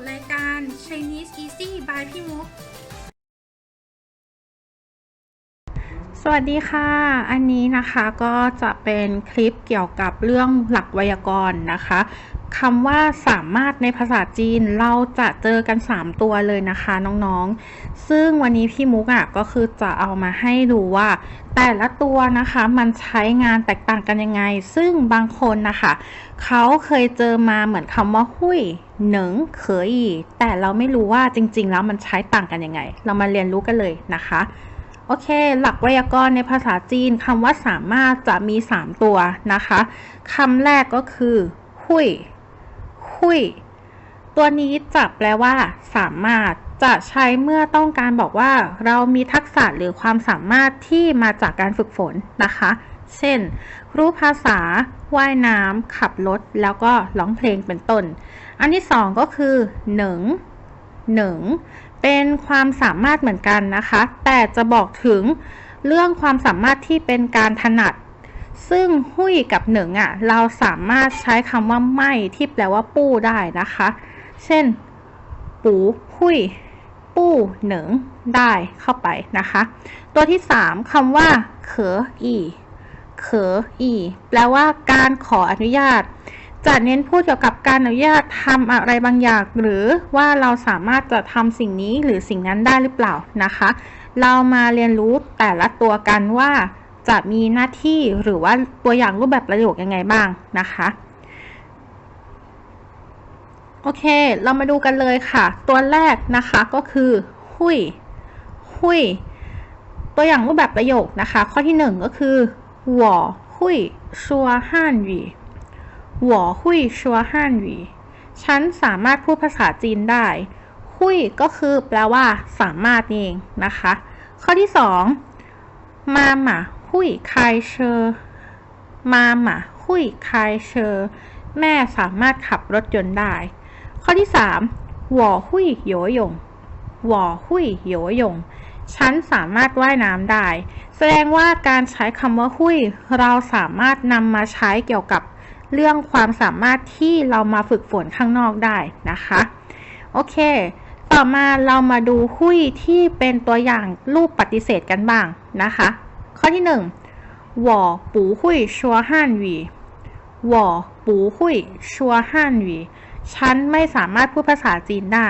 ราสู่รายการ Chinese Easy by พี่มุก สวัสดีค่ะ อันนี้นะคะก็จะเป็นคลิปเกี่ยวกับเรื่องหลักไวยากรณ์นะคะ คำว่าสามารถในภาษาจีนเราจะเจอกัน 3 ตัวเลยนะคะน้องๆ ซึ่งวันนี้พี่มุกอะก็คือจะเอามาให้ดูว่า แต่ละตัวนะคะมันใช้งานแตกต่างกันยังไง ซึ่งบางคนนะคะเขาเคยเจอมาเหมือนคำว่าหุยหนิงเคยแต่เราไม่รู้ว่าจริง ๆ แล้วมันใช้ต่างกันยังไง เรามาเรียนรู้กันเลยนะคะโอเค หลักไวยากรณ์ในภาษาจีนคำว่าสามารถจะมี 3 ตัวนะคะคำแรกก็คือ หุย หุยตัวนี้จะแปลว่า สามารถจะใช้เมื่อต้องการบอกว่า เรามีทักษะหรือความสามารถที่มาจากการฝึกฝนนะคะ เช่น รู้ภาษา ว่ายน้ำขับรถ แล้วก็ร้องเพลงเป็นต้น อันที่สองก็คือหนิงหนิงเป็นความสามารถเหมือนกันนะคะ แต่จะบอกถึงเรื่องความสามารถที่เป็นการถนัด ซึ่งหุยกับหนึ่งอะ เราสามารถใช้คำว่าไม่ที่แปลว่าปู้ได้นะคะ เช่น ปูหุยปู้หนิงได้เข้าไปนะคะ ตัวที่สามคำว่าเขออีเขออีแปลว่าการขออนุญาต จะเน้นพูดเกี่ยวกับการอนุญาตทำอะไรบางอย่าง หรือว่าเราสามารถจะทำสิ่งนี้หรือสิ่งนั้นได้หรือเปล่านะคะ เรามาเรียนรู้แต่ละตัวกันว่า จะมีหน้าที่หรือว่าตัวอย่างรูปแบบประโยคยังไงบ้างนะคะ โอเค เรามาดูกันเลยค่ะ ตัวแรกนะคะก็คือหุยหุยตัวอย่างรูปแบบประโยคนะคะ ข้อที่หนึ่งก็คือ我会说汉语我会说汉语ฉันสามารถพูดภาษาจีนได้หุยก็คือแปลว่า สามารถนี่เองนะคะ ข้อที่สองมาหมา หุยคายเชอมาหมาหุยคายเชอแม่สามารถขับรถยนต์ได้ ข้อที่สามว่อหุยโยยงหว่อหุยโยยงฉันสามารถว่ายน้ำได้ แสดงว่าการใช้คำว่าหุยเราสามารถนำมาใช้เกี่ยวกับเรื่องความสามารถที่เรามาฝึกฝนข้างนอกได้นะคะ โอเค ต่อมาเรามาดูหุยที่เป็นตัวอย่างรูปปฏิเสธกันบ้างนะคะ ข้อที่หนึ่ง我不会说汉语我不会说汉语ฉันไม่สามารถพูดภาษาจีนได้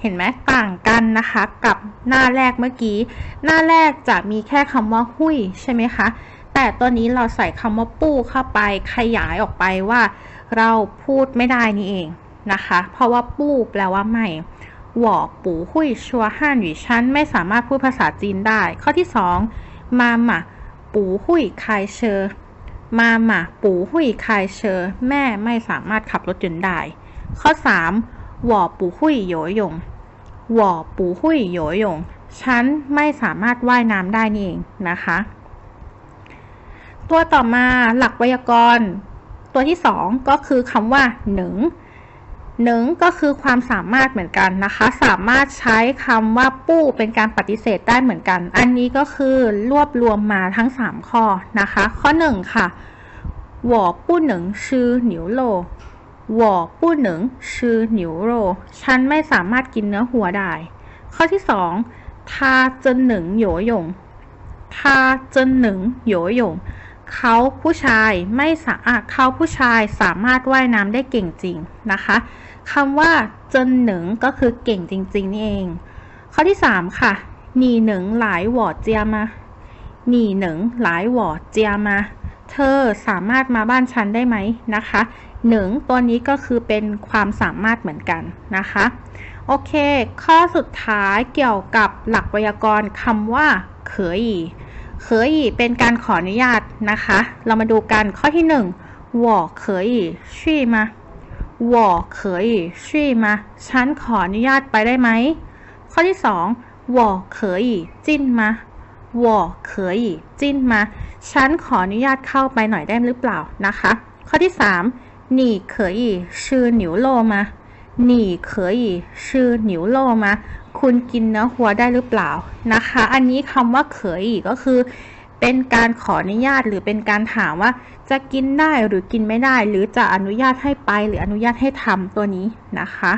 เห็นไหมต่างกันนะคะ กับหน้าแรกเมื่อกี้ หน้าแรกจะมีแค่คำว่าหุยใช่ไหมคะ แต่ตัวนี้เราใส่คำว่าปู้เข้าไปขยายออกไปว่า เราพูดไม่ได้นี่เองนะคะ เพราะว่าปู้แปลว่าไม่หว่อปูหุยชัวฮั่นหรือฉันไม่สามารถพูดภาษาจีนได้ ข้อที่สอง มาหมาปูหุยคายเชอมาหมาปูหุยคายเชอแม่ไม่สามารถขับรถยนต์ได้ ข้อสามหว่อปูหุยโยยงหว่อปูหุยโยยงฉันไม่สามารถว่ายน้ำได้นี่เองนะคะ ตัวต่อมาหลักไวยากรณ์ ตัวที่สองก็คือคำว่าหนึ่ง หนึ่งก็คือความสามารถเหมือนกันนะคะ สามารถใช้คำว่าปู้เป็นการปฏิเสธได้เหมือนกัน อันนี้ก็คือรวบรวมมาทั้ง 3 ข้อนะคะ ข้อ 1 ค่ะ我不能吃牛肉我不能吃牛肉ฉันไม่สามารถกินเนื้อหัวได้ ข้อที่2他真能游泳他真能游泳 เขาผู้ชายไม่สาอะเขาผู้ชายสามารถว่ายน้ำได้เก่งจริงนะคะคำว่าเจนหนึ่งก็คือเก่งจริงๆนี่เอง ข้อที่3ค่ะหนีหนึ่งหลายหวอเจียมาหนีหนึ่งหลายหวอเจียมา เธอสามารถมาบ้านฉันได้ไหมนะคะหนึ่งตัวนี้ก็คือเป็นความสามารถเหมือนกันนะคะ โอเค ข้อสุดท้ายเกี่ยวกับหลักไวยากรณ์คำว่าเขย เขยเป็นการขออนุญาตนะคะ เรามาดูกันข้อที่หนึ่ง我可以去吗我可以去吗ฉันขออนุญาตไปได้ไหม ข้อที่สอง我可以进吗我可以进吗ฉันขออนุญาตเข้าไปหน่อยได้หรือเปล่านะคะ ข้อที่สาม你可以吃牛肉吗你可以吃牛肉吗 คุณกินเนื้อหัวได้หรือเปล่านะคะ อันนี้คำว่าเคยก็คือ เป็นการขออนุญาตหรือเป็นการถามว่าจะกินได้หรือกินไม่ได้ หรือจะอนุญาตให้ไปหรืออนุญาตให้ทำตัวนี้นะคะ